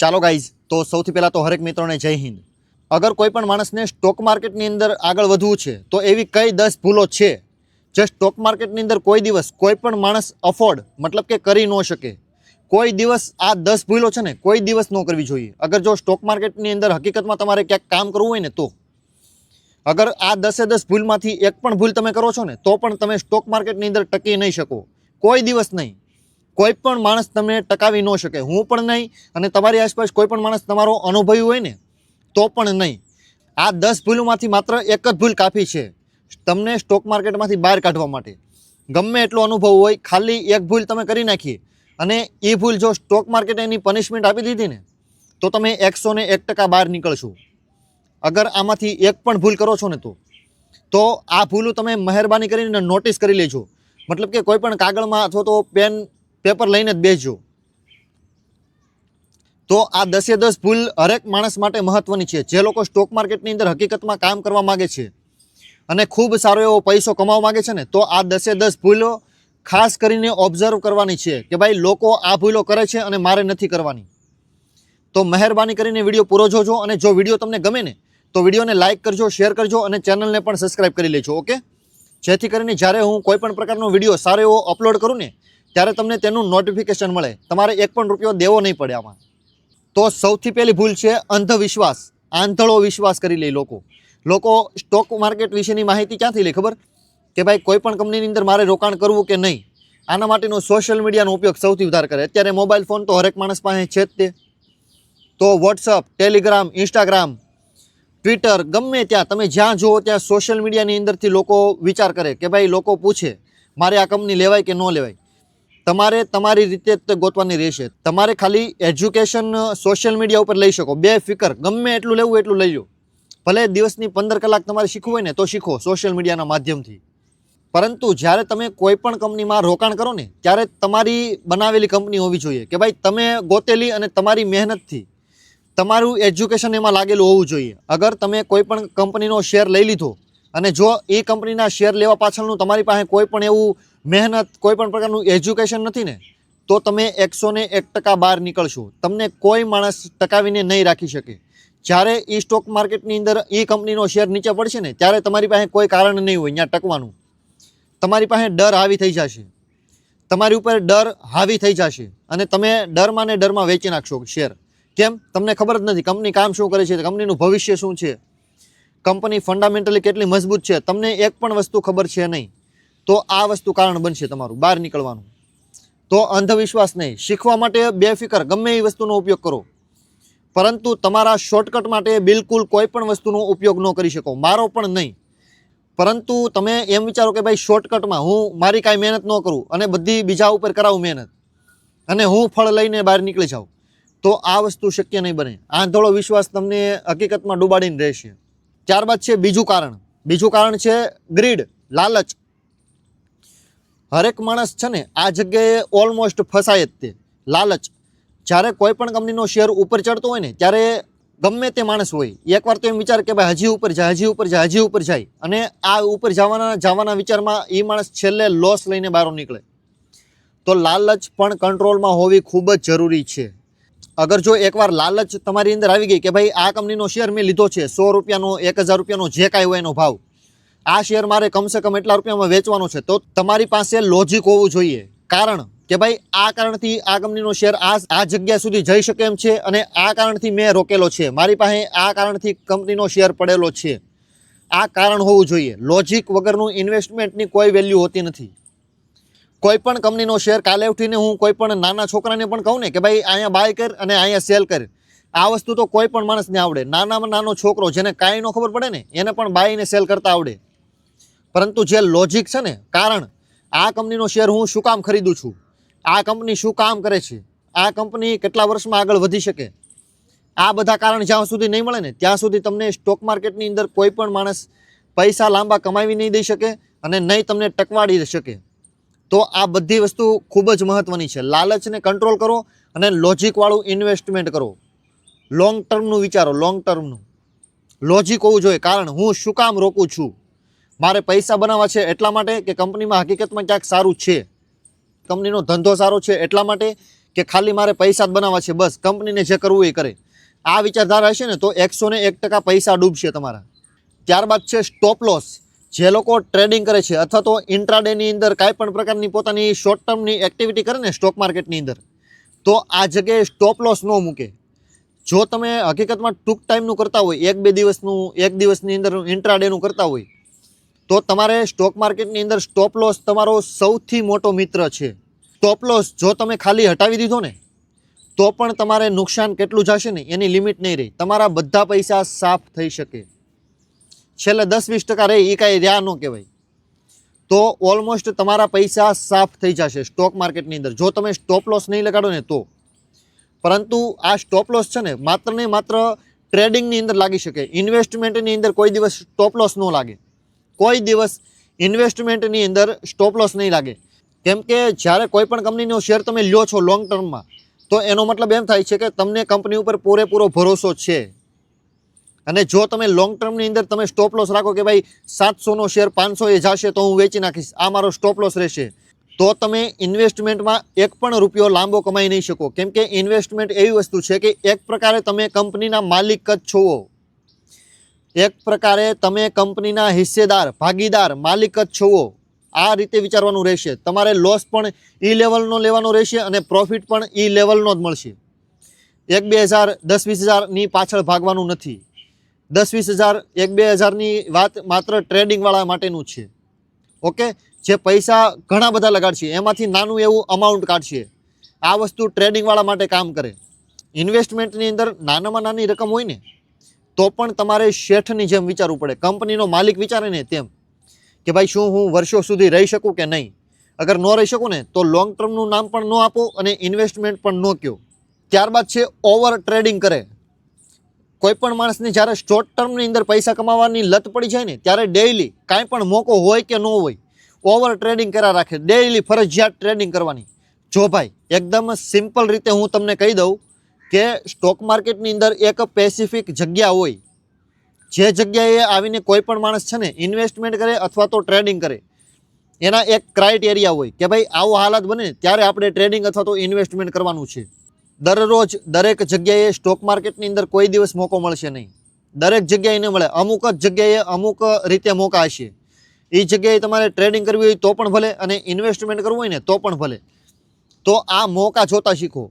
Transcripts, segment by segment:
ચાલો ગાઈઝ તો સૌથી પહેલાં તો હરેક મિત્રોને જય હિન્દ. અગર કોઈ પણ માણસને સ્ટોક માર્કેટની અંદર આગળ વધવું છે, તો એવી કઈ દસ ભૂલો છે, જે સ્ટોક માર્કેટની અંદર કોઈ દિવસ કોઈ પણ માણસ અફોર્ડ મતલબ કે કરી ન શકે. કોઈ દિવસ આ દસ ભૂલો છે ને, કોઈ દિવસ ન કરવી જોઈએ. અગર જો સ્ટોક માર્કેટની અંદર હકીકતમાં તમારે ક્યાંક કામ કરવું હોય ને, તો. અગર આ દસે દસ ભૂલમાંથી એક પણ ભૂલ તમે કરો છો ને, તો પણ તમે સ્ટોક માર્કેટની અંદર ટકી નહીં શકો. કોઈ દિવસ નહીં. કોઈ પણ માણસ તમને ટકાવી ન શકે. હું પણ નહીં અને તમારી આસપાસ કોઈ પણ માણસ તમારો અનુભવી હોય ને, તો પણ નહીં. આ દસ ભૂલોમાંથી માત્ર એક જ ભૂલ કાફી છે. તમને સ્ટોક માર્કેટમાંથી બહાર કાઢવા માટે. ગમે એટલો અનુભવ હોય, ખાલી એક ભૂલ તમે કરી નાખીએ. અને એ ભૂલ જો સ્ટોક માર્કેટે એની પનિશમેન્ટ આપી દીધી ને, તો તમે એકસો ને એક ટકા બહાર નીકળશો. અગર આમાંથી એક પણ ભૂલ કરો છો ને તો તો આ ભૂલો તમે મહેરબાની કરીને નોટિસ કરી લેજો. મતલબ કે કોઈ પણ કાગળમાં અથવા તો પેન પેપર લઈને જ બેસજો. તો આ દસે દસ ભૂલ હરેક માણસ માટે મહત્વની છે. જે લોકો સ્ટોક માર્કેટની અંદર હકીકતમાં કામ કરવા માગે છે અને ખૂબ સારો એવો પૈસો કમાવા માગે છે ને, તો આ દસે દસ ભૂલો ખાસ કરીને ઓબ્ઝર્વ કરવાની છે કે ભાઈ લોકો આ ભૂલો કરે છે અને મારે નથી કરવાની. તો મહેરબાની કરીને વીડિયો પૂરો જોજો અને જો વીડિયો તમને ગમે ને, તો વિડીયોને લાઇક કરજો શેર કરજો અને ચેનલને પણ સબસ્ક્રાઈબ કરી લેજો ઓકે જેથી કરીને જ્યારે હું કોઈપણ પ્રકારનો વીડિયો સારો એવો અપલોડ કરું ને ત્યારે તમને તેનું નોટિફિકેશન મળે. તમારે એક પણ રૂપિયો દેવો નહીં પડે આમાં. તો સૌથી પહેલી ભૂલ છે અંધવિશ્વાસ. આંધળો વિશ્વાસ કરી લે લોકો. લોકો સ્ટોક માર્કેટ વિશેની માહિતી ક્યાંથી લે ખબર? કે ભાઈ કોઈ પણ કંપનીની અંદર મારે રોકાણ કરવું કે નહીં? આના માટેનો સોશિયલ મીડિયાનો ઉપયોગ સૌથી વધારે કરે. અત્યારે મોબાઈલ ફોન તો હરેક માણસ પાસે છે જ તે. તો વોટ્સઅપ ટેલિગ્રામ ઇન્સ્ટાગ્રામ ટ્વિટર ગમે ત્યાં તમે જ્યાં જુઓ ત્યાં સોશિયલ મીડિયાની અંદરથી લોકો વિચાર કરે કે ભાઈ લોકો પૂછે, મારે આ કંપની લેવાય કે ન લેવાય? તમારે તમારી રીતે ગોતવાની રહેશે. તમારે ખાલી એજ્યુકેશન સોશિયલ મીડિયા ઉપર લઈ શકો. બે ફિકર. ગમે એટલું લેવું એટલું લઈ લો. ભલે દિવસની પંદર કલાક તમારે શીખવું હોય ને, તો શીખો સોશિયલ મીડિયાના માધ્યમથી. પરંતુ જ્યારે તમે કોઈ પણ કંપનીમાં રોકાણ કરો ને, ત્યારે તમારી બનાવેલી કંપની હોવી જોઈએ. કે ભાઈ, તમે ગોતેલી અને તમારી મહેનતથી તમારું એજ્યુકેશન એમાં લાગેલું હોવું જોઈએ. અગર તમે કોઈ પણ કંપનીનો શેર લઈ લીધો અને જો એ કંપનીના શેર લેવા પાછળનું તમારી પાસે કોઈ પણ એવું મહેનત, કોઈ પણ પ્રકારનું એજ્યુકેશન નથી ને, તો તમે એકસો ને એક ટકા બહાર નીકળશો. તમને કોઈ માણસ ટકાવીને નહીં રાખી શકે. જ્યારે એ સ્ટોક માર્કેટની અંદર એ કંપનીનો શેર નીચે પડશે ને, ત્યારે તમારી પાસે કોઈ કારણ નહીં હોય ત્યાં ટકવાનું. તમારી પાસે ડર હાવી થઈ જશે. તમારી ઉપર ડર હાવી થઈ જશે. અને તમે ડરમાં ને ડરમાં વેચી નાખશો શેર. કેમ? તમને ખબર જ નથી, કંપની કામ શું કરે છે, કંપનીનું ભવિષ્ય શું છે? કંપની ફંડામેન્ટલી કેટલી મજબૂત છે, તમને એક પણ વસ્તુ ખબર છે નહીં, તો આ વસ્તુ કારણ બનશે તમારું, બહાર નીકળવાનું. તો અંધવિશ્વાસ નહીં, શીખવા માટે બેફિકર, ગમે એ વસ્તુનો ઉપયોગ કરો. પરંતુ તમારા શોર્ટકટ માટે બિલકુલ કોઈ પણ વસ્તુનો ઉપયોગ ન કરી શકો, મારો પણ નહીં. પરંતુ તમે એમ વિચારો કે ભાઈ શોર્ટકટમાં હું મારી કાંઈ મહેનત ન કરું અને બધી બીજા ઉપર કરાવું મહેનત અને હું ફળ લઈને બહાર નીકળી જાઉં, તો આ વસ્તુ શક્ય નહીં બને. આંધળો વિશ્વાસ તમને હકીકતમાં ડૂબાડીને રહેશે. ત્યારબાદ છે બીજું કારણ. બીજું કારણ છે ગ્રીડ, લાલચ. હરેક માણસ છે ને આ જગ્યાએ ઓલમોસ્ટ ફસાય જ તે. લાલચ. જ્યારે કોઈ પણ કંપનીનો શેર ઉપર ચડતો હોય ને, ત્યારે ગમે તે માણસ હોય, એકવાર તો એમ વિચાર કે ભાઈ હજી ઉપર જાય, હજી ઉપર જાય, હજી ઉપર જાય. અને આ ઉપર જવાના જવાના વિચારમાં એ માણસ છેલ્લે લોસ લઈને બહાર નીકળે. તો લાલચ પણ કંટ્રોલમાં હોવી ખૂબ જ જરૂરી છે. અગર જો એકવાર લાલચ તમારી અંદર આવી ગઈ કે ભાઈ આ કંપનીનો શેર મેં લીધો છે, સો રૂપિયાનો, એક હજાર રૂપિયાનો જે કાંઈ હોય એનો ભાવ, આ શેર મારે કમસે કમ એટલા રૂપિયામાં વેચવાનો છે, તો તમારી પાસે લોજિક હોવું જોઈએ. કારણ કે ભાઈ આ કારણથી આ કંપનીનો શેર આ આ જગ્યા સુધી જઈ શકે એમ છે અને આ કારણથી મેં રોકેલો છે. મારી પાસે આ કારણથી કંપનીનો શેર પડેલો છે. આ કારણ હોવું જોઈએ. લોજિક વગરનું ઇન્વેસ્ટમેન્ટની કોઈ વેલ્યુ હોતી નથી. કોઈ પણ કંપનીનો શેર કાલે ઉઠીને હું કોઈ પણ નાના છોકરાને પણ કહું ને કે ભાઈ અહીંયા બાય કર અને અહીંયા સેલ કર. આ વસ્તુ તો કોઈ પણ માણસને આવડે. નાનામાં નાનો છોકરો, જેને કાંઈ ન ખબર પડે ને, એને પણ બાયને સેલ કરતા આવડે. પરંતુ જે લોજિક છે ને, કારણ આ કંપનીનો શેર હું શું કામ ખરીદું છું? આ કંપની શું કામ કરે છે? આ કંપની કેટલા વર્ષમાં આગળ વધી શકે? આ બધા કારણ જ્યાં સુધી નહીં મળે ને, ત્યાં સુધી તમને સ્ટોક માર્કેટની અંદર કોઈ પણ માણસ પૈસા લાંબા કમાવી નહીં દઈ શકે અને નહીં તમને ટકવાડી શકે. તો આ બધી વસ્તુ ખૂબ જ મહત્ત્વની છે. લાલચને કંટ્રોલ કરો અને લોજિકવાળું ઇન્વેસ્ટમેન્ટ કરો. લોંગ ટર્મનું વિચારો લોંગ ટર્મનું લોજિક હોવું જોઈએ. કારણ હું શું કામ રોકું છું? મારે પૈસા બનાવવા છે એટલા માટે કે કંપનીમાં હકીકતમાં ક્યાંક સારું છે? કંપનીનો ધંધો સારો છે એટલા માટે કે ખાલી મારે પૈસા જ બનાવવા છે? બસ, કંપનીને જે કરવું એ કરે. આ વિચારધારા હશે ને તો એકસો ને એક ટકા પૈસા ડૂબશે તમારા. ત્યારબાદ છે સ્ટોપ લોસ જે લોકો ટ્રેડિંગ કરે છે અથવા તો ઇન્ટ્રાડેની અંદર કાંઈ પણ પ્રકારની પોતાની શોર્ટ ટર્મની એક્ટિવિટી કરે ને સ્ટોક માર્કેટની અંદર, તો આ જગ્યાએ સ્ટોપ લોસ ન મૂકે. જો તમે હકીકતમાં ટૂંક ટાઈમનું કરતા હોય, એક બે દિવસનું, એક દિવસની અંદર ઇન્ટ્રાડેનું કરતા હોય, તો તમારે સ્ટોક માર્કેટની અંદર સ્ટોપ લોસ તમારો સૌથી મોટો મિત્ર છે. સ્ટોપ લોસ જો તમે ખાલી હટાવી દીધો ને, તો પણ તમારે નુકસાન કેટલું જશે ને એની લિમિટ નહીં રહી. તમારા બધા પૈસા સાફ થઈ શકે. છેલ્લે દસ વીસ ટકા રહે એ કાંઈ રહ્યા ન કહેવાય. તો ઓલમોસ્ટ તમારા પૈસા સાફ થઈ જશે સ્ટોક માર્કેટની અંદર. જો તમે સ્ટોપ લોસ નહીં લગાડો ને તો. પરંતુ આ સ્ટોપ લોસ છે ને, માત્ર ને માત્ર ટ્રેડિંગની અંદર લાગી શકે. ઇન્વેસ્ટમેન્ટની અંદર કોઈ દિવસ સ્ટોપ લોસ ન લાગે. કોઈ દિવસ ઇન્વેસ્ટમેન્ટની અંદર સ્ટોપ લોસ નહીં લાગે. કેમ કે જ્યારે કોઈ પણ કંપનીનો શેર તમે લ્યો છો લોંગ ટર્મમાં તો એનો મતલબ એમ થાય છે કે તમને કંપની ઉપર પૂરેપૂરો ભરોસો છે. અને જો તમે લોંગ ટર્મની અંદર તમે સ્ટોપ લોસ રાખો કે ભાઈ સાતસોનો શેર પાંચસો એ જશે તો હું વેચી નાખીશ. આ મારો સ્ટોપ લોસ રહેશે. તો તમે ઇન્વેસ્ટમેન્ટમાં એક પણ રૂપિયો લાંબો કમાઈ નહીં શકો. કેમ કે ઇન્વેસ્ટમેન્ટ એવી વસ્તુ છે કે એક પ્રકારે તમે કંપનીના માલિક જ છો. એક પ્રકારે તમે કંપનીના હિસ્સેદાર, ભાગીદાર, માલિક જ છો. આ રીતે વિચારવાનું રહેશે. તમારે લોસ પણ ઈ લેવલનો લેવાનો રહેશે અને પ્રોફિટ પણ ઈ લેવલનો જ મળશે. એક બે હજાર, દસ વીસ હજારની પાછળ ભાગવાનું નથી. દસ વીસ હજાર એક બે હજારની વાત માત્ર ટ્રેડિંગવાળા માટેનું છે. ઓકે? જે પૈસા ઘણા બધા લગાડશે. એમાંથી નાનું એવું અમાઉન્ટ કાઢશે. આ વસ્તુ ટ્રેડિંગવાળા માટે કામ કરે. ઇન્વેસ્ટમેન્ટની અંદર નાનામાં નાની રકમ હોય ને, તો પણ તમારે શેઠની જેમ વિચારવું પડે. કંપનીનો માલિક વિચારે ને તેમ કે ભાઈ શું હું વર્ષો સુધી રહી શકું કે નહીં? અગર ન રહી શકું ને, તો લોંગ ટર્મનું નામ પણ ન આપો અને ઇન્વેસ્ટમેન્ટ પણ ન કહો ત્યારબાદ છે ઓવર ટ્રેડિંગ કરે. કોઈ પણ માણસને જ્યારે શોર્ટ ટર્મની અંદર પૈસા કમાવાની લત પડી જાય ને, ત્યારે ડેઈલી કાંઈ પણ મોકો હોય કે ન હોય ઓવર ટ્રેડિંગ કર્યા રાખે. ડેઈલી ફરજિયાત ટ્રેડિંગ કરવાની. જો ભાઈ, એકદમ સિમ્પલ રીતે હું તમને કહી દઉં કે સ્ટોક માર્કેટની અંદર એક પેસિફિક જગ્યા હોય, જે જગ્યાએ આવીને કોઈ પણ માણસ છે ને ઇન્વેસ્ટમેન્ટ કરે અથવા તો ટ્રેડિંગ કરે, એના એક ક્રાઇટેરિયા હોય કે ભાઈ, આવો હાલત બને, ત્યારે આપણે ટ્રેડિંગ અથવા તો ઇન્વેસ્ટમેન્ટ કરવાનું છે. દરરોજ દરેક જગ્યાએ સ્ટોક માર્કેટની અંદર કોઈ દિવસ મોકો મળશે નહીં. દરેક જગ્યાએ નહીં મળે. અમુક જ જગ્યાએ અમુક રીતે મોકા હશે. એ જગ્યાએ તમારે ટ્રેડિંગ કરવી હોય તો પણ ભલે અને ઇન્વેસ્ટમેન્ટ કરવું હોય ને તો પણ ભલે. તો આ મોકા જોતા શીખો.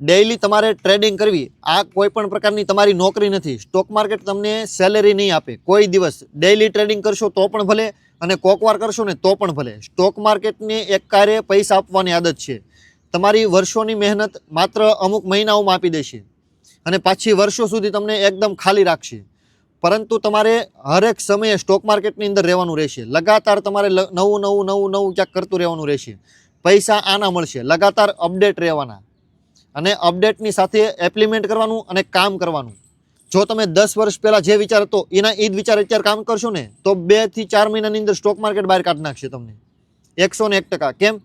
ડેઈલી તમારે ટ્રેડિંગ કરવી, આ કોઈ પણ પ્રકારની તમારી નોકરી નથી. સ્ટોક માર્કેટ તમને સેલેરી નહીં આપે. કોઈ દિવસ. ડેઈલી ટ્રેડિંગ કરશો તો પણ ભલે અને કોકવાર કરશો ને તો પણ ભલે. સ્ટોક માર્કેટને એક કાર્ય પૈસા આપવાની આદત છે. તમારી વર્ષોની મહેનત માત્ર અમુક મહિનાઓમાં આપી દેશે અને પાછી વર્ષો સુધી તમને એકદમ ખાલી રાખશે. પરંતુ તમારે હરેક સમયે સ્ટોક માર્કેટની અંદર રહેવાનું રહેશે. લગાતાર તમારે નવું નવું નવું નવું ક્યાંક કરતું રહેવાનું રહેશે. પૈસા આના મળશે. લગાતાર અપડેટ રહેવાના. અને અપડેટની સાથે એપ્લિમેન્ટ કરવાનું અને કામ કરવાનું. જો તમે દસ વર્ષ પહેલાં જે વિચાર હતો, એના એ જ વિચાર અત્યારે કામ કરશો ને, તો બેથી ચાર મહિનાની અંદર સ્ટોક માર્કેટ બહાર કાઢી નાખશે તમને. એકસો ને એક ટકા. કેમ?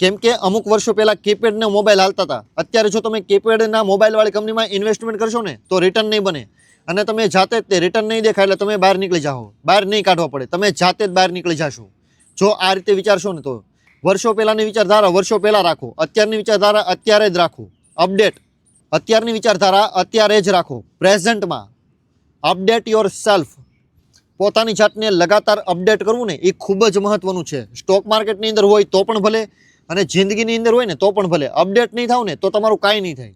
કેમ કે અમુક વર્ષો પહેલાં કીપેડના મોબાઈલ હાલતા હતા. અત્યારે જો તમે કીપેડના મોબાઈલવાળી કંપનીમાં ઇન્વેસ્ટમેન્ટ કરશો ને, તો રિટર્ન નહીં બને. અને તમે જાતે જ તે રિટર્ન નહીં દેખાય એટલે તમે બહાર નીકળી જાઓ. બહાર નહીં કાઢવા પડે. તમે જાતે જ બહાર નીકળી જશો. જો આ રીતે વિચારશો ને તો વર્ષો પહેલાંની વિચારધારા વર્ષો પહેલાં રાખો. અત્યારની વિચારધારા અત્યારે જ રાખો. અપડેટ અત્યારની વિચારધારા અત્યારે જ રાખો. પ્રેઝન્ટમાં અપડેટ યોર સેલ્ફ પોતાની જાતને લગાતાર અપડેટ કરવું ને એ ખૂબ જ મહત્ત્વનું છે. સ્ટોક માર્કેટની અંદર હોય તો પણ ભલે અને જિંદગીની અંદર હોય ને તો પણ ભલે. અપડેટ નહીં થાવ ને તો તમારું કાંઈ નહીં થાય.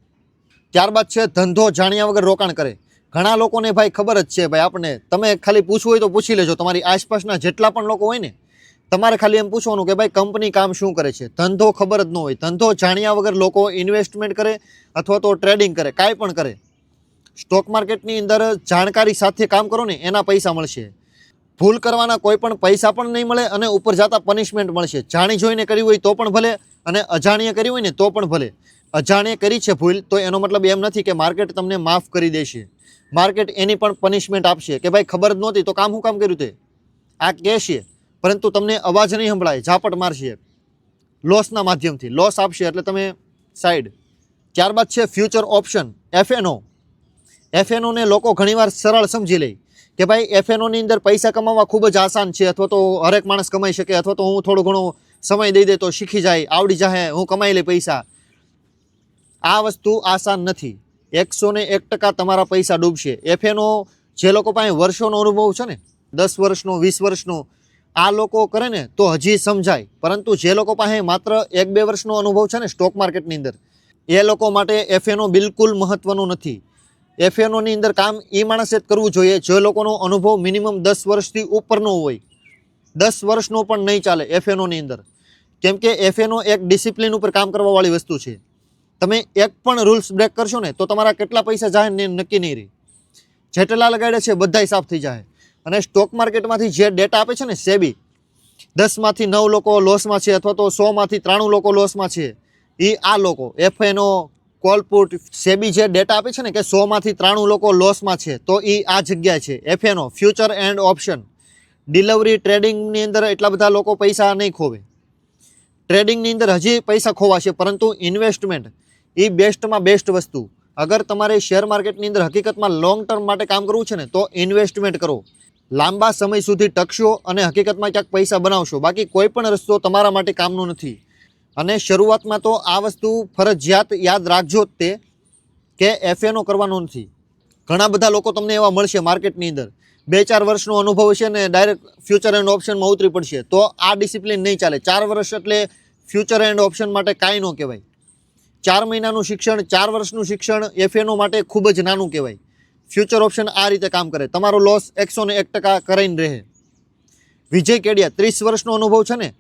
ત્યારબાદ છે ધંધો જાણ્યા વગર રોકાણ કરે. ઘણા લોકોને ભાઈ ખબર જ છે, ભાઈ આપણે તમે ખાલી પૂછવું હોય તો પૂછી લેજો. તમારી આસપાસના જેટલા પણ લોકો હોય ને, તમારે ખાલી એમ પૂછવાનું કે ભાઈ કંપની કામ શું કરે છે? ધંધો ખબર જ ન હોય. ધંધો જાણ્યા વગર લોકો ઇન્વેસ્ટમેન્ટ કરે અથવા તો ટ્રેડિંગ કરે, કાંઈ પણ કરે. સ્ટોક માર્કેટની અંદર જાણકારી સાથે કામ કરો ને, એના પૈસા મળશે. ભૂલ કરવાના કોઈ પણ પૈસા પણ નહીં મળે અને ઉપર જતા પનિશમેન્ટ મળશે. જાણી જોઈને કરી હોય તો પણ ભલે અને અજાણીએ કરી હોય ને તો પણ ભલે. અજાણીએ કરી છે ભૂલ તો એનો મતલબ એમ નથી કે માર્કેટ તમને માફ કરી દેશે. માર્કેટ એની પણ પનિશમેન્ટ આપશે. કે ભાઈ ખબર જ નહોતી તો કામ શું કામ કર્યું તે? આ કહેશે. પરંતુ તમને અવાજ નહીં સંભળાય. ઝાપટ મારશે લોસના માધ્યમથી. લોસ આપશે એટલે તમે સાઈડ ત્યારબાદ છે ફ્યુચર ઓપ્શન એફએનઓ એફએનઓને લોકો ઘણીવાર સરળ સમજી લે. કે ભાઈ એફએનઓની અંદર પૈસા કમાવા ખૂબ જ આસાન છે, અથવા તો હરેક માણસ કમાઈ શકે, અથવા તો હું થોડો ઘણો સમય દઈ દે તો શીખી જાય, આવડી જાય હું કમાઈ લે પૈસા. આ વસ્તુ આસાન નથી. એકસો ને એક ટકા તમારા પૈસા ડૂબશે. એફએનો જે લોકો પાસે વર્ષોનો અનુભવ છે ને, દસ વર્ષનો, વીસ વર્ષનો, આ લોકો કરે ને તો હજી સમજાય. પરંતુ જે લોકો પાસે માત્ર એક બે વર્ષનો અનુભવ છે ને સ્ટોક માર્કેટની અંદર, એ લોકો માટે એફએનો બિલકુલ મહત્ત્વનું નથી. એફએનોની અંદર કામ એ માણસે જ કરવું જોઈએ. જે લોકોનો અનુભવ મિનિમમ દસ વર્ષથી ઉપરનો હોય. દસ વર્ષનો પણ નહીં ચાલે એફએનોની અંદર. કેમ કે એફએનો એક ડિસિપ્લિન ઉપર કામ કરવાવાળી વસ્તુ છે. તમે એક પણ રૂલ્સ બ્રેક કરશો ને, તો તમારા કેટલા પૈસા જાય ને નક્કી નહીં રહે. જેટલા લગાડે છે બધાય સાફ થઈ જાય. અને સ્ટોક માર્કેટમાંથી જે ડેટા આપે છે ને સેબી દસમાંથી નવ લોકો લોસમાં છે અથવા તો સોમાંથી ત્રાણું લોકો લોસમાં છે એ આ લોકો, એફએનઓ કોલપુટ સેબી જે ડેટા આપે છે ને કે સોમાંથી ત્રાણું લોકો લોસમાં છે, તો એ આ જગ્યા છે. FNO future and option delivery ટ્રેડિંગની અંદર એટલા બધા લોકો પૈસા નહીં ખોવે. ટ્રેડિંગની અંદર હજી પૈસા ખોવાશે, પરંતુ ઇન્વેસ્ટમેન્ટ એ બેસ્ટમાં બેસ્ટ વસ્તુ. અગર તમારે શેર માર્કેટની અંદર હકીકતમાં લોંગ ટર્મ માટે કામ કરવું છે ને, તો ઇન્વેસ્ટમેન્ટ કરો. લાંબા સમય સુધી ટકશો અને હકીકતમાં ક્યાંક પૈસા બનાવશો. બાકી કોઈ પણ રસ્તો તમારા માટે કામનો નથી. અને શરૂઆતમાં તો આ વસ્તુ ફરજિયાત યાદ રાખજો જ તે, કે એફએનો કરવાનો નથી. ઘણા બધા લોકો તમને એવા મળશે માર્કેટની અંદર. બે ચાર વર્ષનો અનુભવ છે ને ડાયરેક્ટ ફ્યુચર એન્ડ ઓપ્શનમાં ઉતરી પડશે. તો આ ડિસિપ્લિન નહીં ચાલે. ચાર વર્ષ એટલે ફ્યુચર એન્ડ ઓપ્શન માટે કાંઈ ન કહેવાય. ચાર મહિનાનું શિક્ષણ, ચાર વર્ષનું શિક્ષણ એફએનો માટે ખૂબ જ નાનું કહેવાય. ફ્યુચર ઓપ્શન આ રીતે કામ કરે. તમારો લોસ એકસો ને એક ટકા કરાઈને રહે. વિજય કેડિયા, ત્રીસ વર્ષનો અનુભવ છે ને?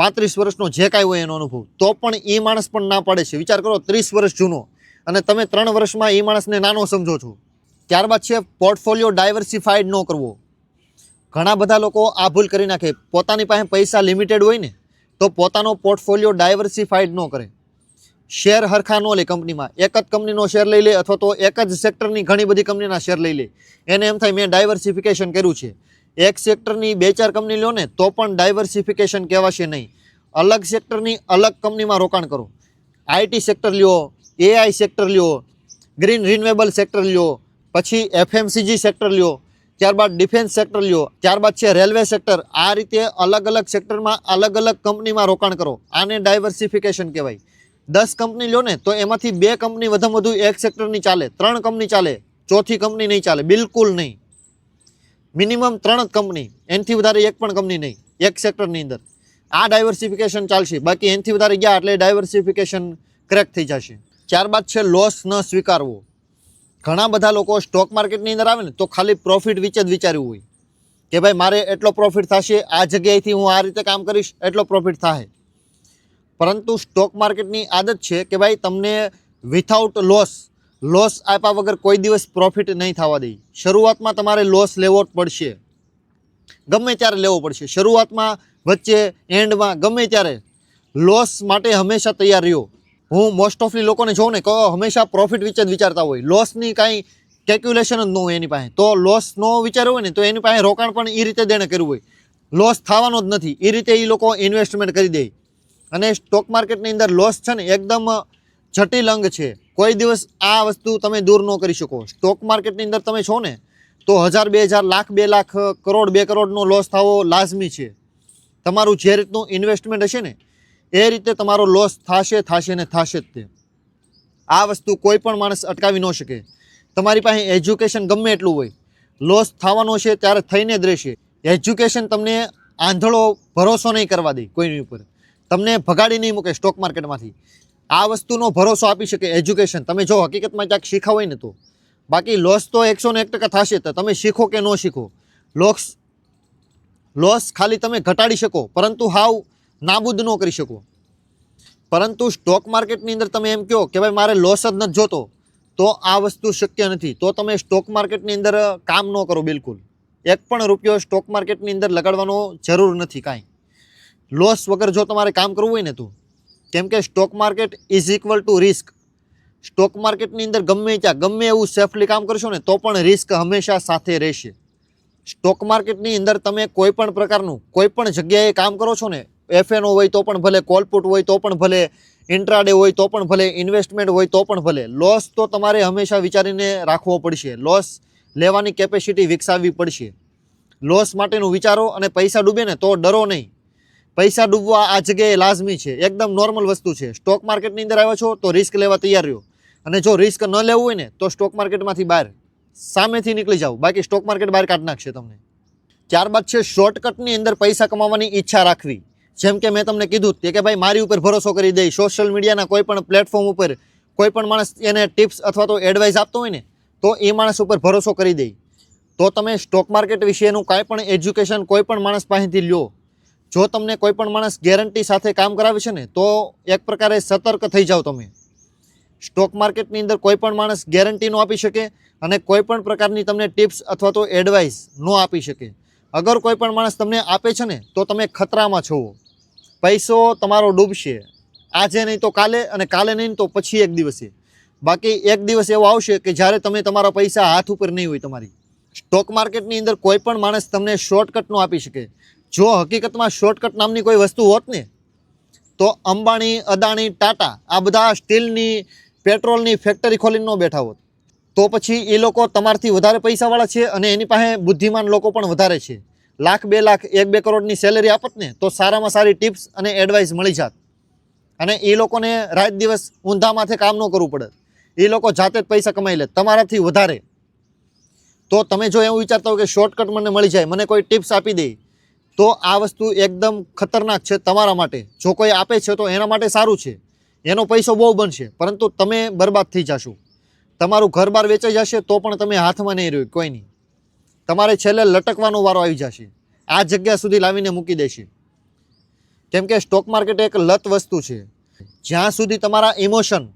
પાંત્રીસ વર્ષનો જે કાંઈ હોય એનો અનુભવ, તો પણ એ માણસ પણ ના પાડે છે. વિચાર કરો, ત્રીસ વર્ષ જૂનો અને તમે ત્રણ વર્ષમાં એ માણસને નાનો સમજો છો. ત્યારબાદ છે પોર્ટફોલિયો ડાયવર્સિફાઈડ ન કરવો. ઘણા બધા લોકો આ ભૂલ કરી નાખે. પોતાની પાસે પૈસા લિમિટેડ હોય ને, તો પોતાનો પોર્ટફોલિયો ડાયવર્સિફાઈડ ન કરે. શેર હરખા ન લે કંપનીમાં. એક જ કંપનીનો શેર લઈ લે અથવા તો એક જ સેક્ટરની ઘણી બધી કંપનીના શેર લઈ લે. એને એમ થાય, મેં ડાયવર્સિફિકેશન કર્યું છે. એક સેક્ટરની બે ચાર કંપની લો ને, તો પણ ડાયવર્સિફિકેશન કહેવાશે નહીં. અલગ સેક્ટરની અલગ કંપનીમાં રોકાણ કરો. આઈટી સેક્ટર લ્યો, એઆઈ સેક્ટર લ્યો ગ્રીન રિન્યુએબલ સેક્ટર લ્યો, પછી એફએમસીજી સેક્ટર લ્યો, ત્યારબાદ ડિફેન્સ સેક્ટર લ્યો, ત્યારબાદ છે રેલવે સેક્ટર આ રીતે અલગ અલગ સેક્ટરમાં અલગ અલગ કંપનીમાં રોકાણ કરો. આને ડાયવર્સિફિકેશન કહેવાય. દસ કંપની લ્યો ને, તો એમાંથી બે કંપની વધુમાં વધુ એક સેક્ટરની ચાલે. ત્રણ કંપની ચાલે. ચોથી કંપની નહીં ચાલે. બિલકુલ નહીં. મિનિમમ ત્રણ જ કંપની, એનથી વધારે એક પણ કંપની નહીં, એક સેક્ટરની અંદર. આ ડાયવર્સિફિકેશન ચાલશે. બાકી એનથી વધારે ગયા એટલે ડાયવર્સિફિકેશન ક્રેક થઈ જશે. ત્યારબાદ છે લોસ ન સ્વીકારવો. ઘણા બધા લોકો સ્ટોક માર્કેટની અંદર આવે ને, તો ખાલી પ્રોફિટ વિચે જ વિચાર્યું હોય. કે ભાઈ, મારે એટલો પ્રોફિટ થશે, આ જગ્યાએથી હું આ રીતે કામ કરીશ, એટલો પ્રોફિટ થાય. પરંતુ સ્ટોક માર્કેટની આદત છે કે ભાઈ, તમને વિથઆઉટ લોસ લોસ આપ્યા વગર કોઈ દિવસ પ્રોફિટ નહીં થવા દે શરૂઆતમાં તમારે લોસ લેવો જ પડશે. ગમે ત્યારે લેવો પડશે. શરૂઆતમાં વચ્ચે એન્ડમાં ગમે ત્યારે લોસ માટે હંમેશા તૈયાર રહ્યો. હું મોસ્ટ ઓફલી લોકોને જોઉં ને કહો હંમેશા પ્રોફિટ વિશે જ વિચારતા હોય. લોસની કાંઈ કેલ્ક્યુલેશન જ ન હોય એની પાસે. તો લોસ ન વિચાર્યો હોય ને તો એની પાસે રોકાણ પણ એ રીતે દેણે કર્યું હોય. લોસ થવાનો જ નથી. એ રીતે એ લોકો ઇન્વેસ્ટમેન્ટ કરી દે. અને સ્ટોક માર્કેટની અંદર લોસ છે ને એકદમ જટિલ અંગ છે. કોઈ દિવસ આ વસ્તુ તમે દૂર ન કરી શકો. સ્ટોક માર્કેટની અંદર તમે છો ને, તો હજાર, બે હજાર, લાખ, બે લાખ, કરોડ, બે કરોડનો લોસ થવો લાજમી છે. તમારું જે રીતનું ઇન્વેસ્ટમેન્ટ હશે ને, એ રીતે તમારો લોસ થશે થશે ને થશે જ તે. આ વસ્તુ કોઈ પણ માણસ અટકાવી ન શકે. તમારી પાસે એજ્યુકેશન ગમે એટલું હોય લોસ થવાનો છે ત્યારે થઈને જ રહેશે. એજ્યુકેશન તમને આંધળો ભરોસો નહીં કરવા દે કોઈની ઉપર. તમને ભગાડી નહીં મૂકે સ્ટોક માર્કેટમાંથી આ વસ્તુનો ભરોસો આપી શકે એજ્યુકેશન તમે જો હકીકતમાં ક્યાંક શીખાવાય ને તો. બાકી લોસ તો એકસો ને એક ટકા થશે તો તમે શીખો કે ન શીખો. લોસ લોસ ખાલી તમે ઘટાડી શકો, પરંતુ હાવ નાબૂદ ન કરી શકો. પરંતુ સ્ટોક માર્કેટની અંદર તમે એમ કહો કે ભાઈ મારે લોસ જ નથી જોતો, તો આ વસ્તુ શક્ય નથી. તો તમે સ્ટોક માર્કેટની અંદર કામ ન કરો બિલકુલ. એક પણ રૂપિયો સ્ટોક માર્કેટની અંદર લગાડવાનો જરૂર નથી કાંઈ. લોસ વગર જો તમારે કામ કરવું હોય ને તો. કેમ કે stock market is equal to risk stock માર્કેટની અંદર ગમે ત્યાં, ગમે એવું સેફલી કામ કરશો ને, તો પણ રિસ્ક હંમેશા સાથે રહેશે. સ્ટોક માર્કેટની અંદર તમે કોઈ પણ પ્રકારનું કોઈ પણ જગ્યાએ કામ કરો છો ને એફએનઓ હોય તો પણ ભલે કોલપુટ હોય તો પણ ભલે ઇન્ટ્રાડે હોય તો પણ ભલે ઇન્વેસ્ટમેન્ટ હોય તો પણ ભલે લોસ તો તમારે હંમેશા વિચારીને રાખવો પડશે. લોસ લેવાની કેપેસિટી વિકસાવવી પડશે. લોસ માટેનું વિચારો અને પૈસા ડૂબે ને તો ડરો નહીં. પૈસા ડૂબવા આ જગ્યાએ લાઝમી છે, એકદમ નોર્મલ વસ્તુ છે. સ્ટોક માર્કેટની અંદર આવ્યો છો તો રિસ્ક લેવા તૈયાર રહ્યો. અને જો રિસ્ક ન લેવું હોય ને, તો સ્ટોક માર્કેટમાંથી બહાર સામેથી નીકળી જાઓ. બાકી સ્ટોક માર્કેટ બહાર કાઢી નાખશે તમને. ત્યારબાદ છે શોર્ટકટની અંદર પૈસા કમાવાની ઈચ્છા રાખવી. જેમ કે મેં તમને કીધું કે ભાઈ મારી ઉપર ભરોસો કરી દઈ સોશિયલ મીડિયાના કોઈ પણ પ્લેટફોર્મ ઉપર કોઈ પણ માણસ એને ટિપ્સ અથવા તો એડવાઇસ આપતો હોય ને, તો એ માણસ ઉપર ભરોસો કરી દે. તો તમે સ્ટોક માર્કેટ વિશેનું કાંઈ પણ એજ્યુકેશન કોઈ પણ માણસ પાસેથી લ્યો. જો તમને કોઈ પણ માણસ ગેરંટી સાથે કામ કરાવે છે ને, તો એક પ્રકારે સતર્ક થઈ જાઓ તમે. સ્ટોક માર્કેટની અંદર કોઈ પણ માણસ ગેરંટી ન આપી શકે અને કોઈ પણ પ્રકારની તમને ટિપ્સ અથવા તો એડવાઇસ ન આપી શકે. અગર કોઈ પણ માણસ તમને આપે છે ને, તો તમે ખતરામાં છો. પૈસો તમારો ડૂબશે. આજે નહીં તો કાલે અને કાલે નહીં તો પછી એક દિવસે. બાકી એક દિવસ એવો આવશે કે જ્યારે તમે તમારા પૈસા હાથ ઉપર નહીં હોય તમારી. સ્ટોક માર્કેટની અંદર કોઈ પણ માણસ તમને શોર્ટકટ ન આપી શકે. જો હકીકતમાં શોર્ટકટ નામની કોઈ વસ્તુ હોત ને, તો અંબાણી, અદાણી, ટાટા, આ બધા સ્ટીલની, પેટ્રોલની ફેક્ટરી ખોલીને ન બેઠા હોત. તો પછી એ લોકો તમારથી વધારે પૈસાવાળા છે અને એની પાસે બુદ્ધિમાન લોકો પણ વધારે છે. લાખ બે લાખ, એક બે કરોડની સેલેરી આપત ને, તો સારામાં સારી ટિપ્સ અને એડવાઇસ મળી જાત. અને એ લોકોને રાત દિવસ ઊંધા માથે કામ ન કરવું પડે. એ લોકો જાતે જ પૈસા કમાઈ લે, તમારાથી વધારે. તો તમે જો એવું વિચારતા હો કે શોર્ટકટ મને મળી જાય, મને કોઈ ટિપ્સ આપી દે તો આ વસ્તુ એકદમ ખતરનાક છે તમારા માટે. જો કોઈ આપે છે તો એના માટે સારું છે. એનો પૈસો બહુ બનશે. પરંતુ તમે બરબાદ થઈ જશો. તમારું ઘર બાર વેચાઈ જશે તો પણ તમે હાથમાં નહીં રહ્યો, કોઈ નહીં. તમારે છેલ્લે લટકવાનો વારો આવી જશે. આ જગ્યા સુધી લાવીને મૂકી દેશે. કેમ કે સ્ટોક માર્કેટ એક લત વસ્તુ છે. જ્યાં સુધી તમારા ઇમોશન,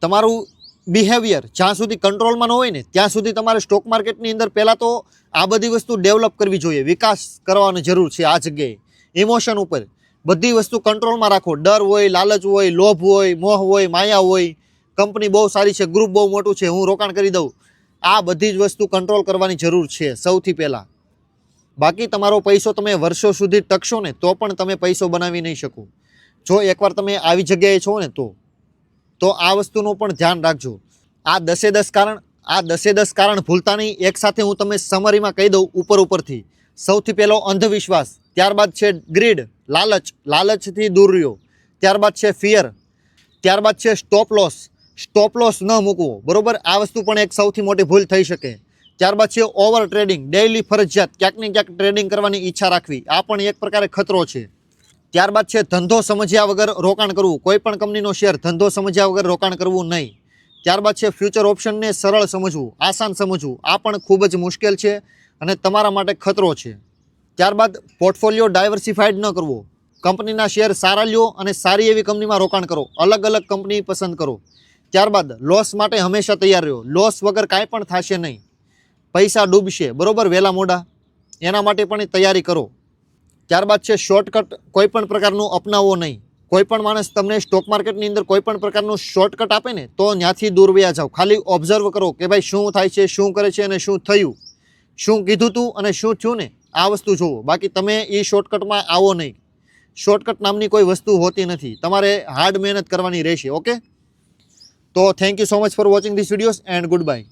તમારું બિહેવિયર જ્યાં સુધી કંટ્રોલમાં ન હોય ને, ત્યાં સુધી તમારે સ્ટોક માર્કેટની અંદર પહેલાં તો આ બધી વસ્તુ ડેવલપ કરવી જોઈએ. વિકાસ કરવાની જરૂર છે આ જગ્યાએ. ઇમોશન ઉપર. બધી વસ્તુ કંટ્રોલમાં રાખો. ડર હોય, લાલચ હોય, લોભ હોય, મોહ હોય, માયા હોય. કંપની બહુ સારી છે ગ્રુપ બહુ મોટું છે, હું રોકાણ કરી દઉં. આ બધી જ વસ્તુ કંટ્રોલ કરવાની જરૂર છે સૌથી પહેલાં. બાકી તમારો પૈસો તમે વર્ષો સુધી ટકશો ને, તો પણ તમે પૈસો બનાવી નહીં શકો. જો એકવાર તમે આવી જગ્યાએ છો ને, તો. તો આ વસ્તુનું પણ ધ્યાન રાખજો. આ દસે દસ કારણ, આ દસે દસ કારણ ભૂલતા નહીં. એકસાથે હું તમે સમરીમાં કહી દઉં ઉપર ઉપરથી. સૌથી પહેલો અંધવિશ્વાસ, ત્યારબાદ છે ગ્રીડ, લાલચ. લાલચથી દૂર રહ્યો. ત્યારબાદ છે ફિયર. ત્યારબાદ છે સ્ટોપ લોસ. સ્ટોપ લોસ ન મૂકવો. બરોબર? આ વસ્તુ પણ એક સૌથી મોટી ભૂલ થઈ શકે. ત્યારબાદ છે ઓવર ટ્રેડિંગ ડેઇલી ફરજિયાત. ક્યાંક ને ક્યાંક ટ્રેડિંગ કરવાની ઈચ્છા રાખવી. આ પણ એક પ્રકારે ખતરો છે. ત્યારબાદ છે ધંધો સમજ્યા વગર રોકાણ કરવું. કોઈ પણ કંપનીનો શેર ધંધો સમજ્યા વગર રોકાણ કરવું નહીં. ત્યારબાદ છે ફ્યુચર ઓપ્શનને સરળ સમજવું, આસાન સમજવું. આ પણ ખૂબ જ મુશ્કેલ છે અને તમારા માટે ખતરો છે. ત્યારબાદ પોર્ટફોલિયો ડાયવર્સિફાઈડ ન કરવો. કંપનીના શેર સારા લ્યો અને સારી એવી કંપનીમાં રોકાણ કરો. અલગ અલગ કંપની પસંદ કરો. ત્યારબાદ લોસ માટે હંમેશા તૈયાર રહ્યો. લોસ વગર કાંઈ પણ થશે નહીં. પૈસા ડૂબશે. બરોબર? વહેલા મોડા. એના માટે પણ તૈયારી કરો. ત્યારબાદ છે શોર્ટકટ કોઈ પણ પ્રકારનું અપનાવવો નહીં. કોઈ પણ માણસ તમને સ્ટોક માર્કેટની અંદર કોઈ પણ પ્રકારનું શોર્ટકટ આપે ને, તો ત્યાંથી દૂર વ્યા જાઓ. ખાલી ઓબ્ઝર્વ કરો કે ભાઈ શું થાય છે, શું કરે છે અને શું થયું. શું કીધું તું અને શું થયું ને, આ વસ્તુ જુઓ બાકી તમે એ શોર્ટકટમાં આવો નહીં. શોર્ટકટ નામની કોઈ વસ્તુ હોતી નથી. તમારે હાર્ડ મહેનત કરવાની રહેશે, ઓકે? તો thank you so much for watching this videos and good bye